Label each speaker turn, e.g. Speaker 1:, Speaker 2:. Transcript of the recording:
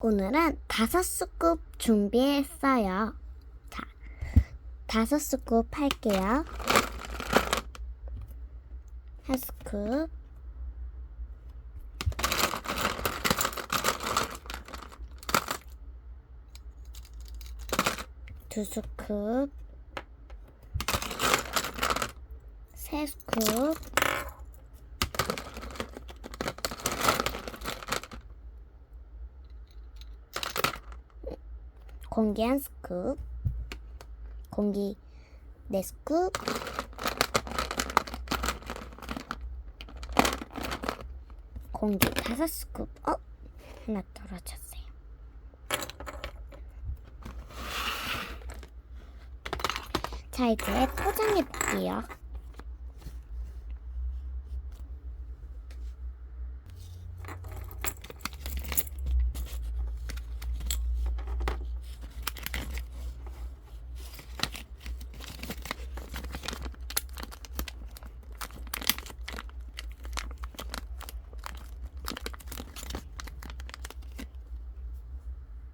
Speaker 1: 오늘은 다섯 스쿱 준비했어요. 자, 다섯 스쿱 할게요. 한 스쿱. 두 스쿱. 세 스쿱. 공기 한 스쿱, 공기 네 스쿱, 공기 다섯 스쿱. 어? 하나 떨어졌어요. 자, 이제 포장해 볼게요.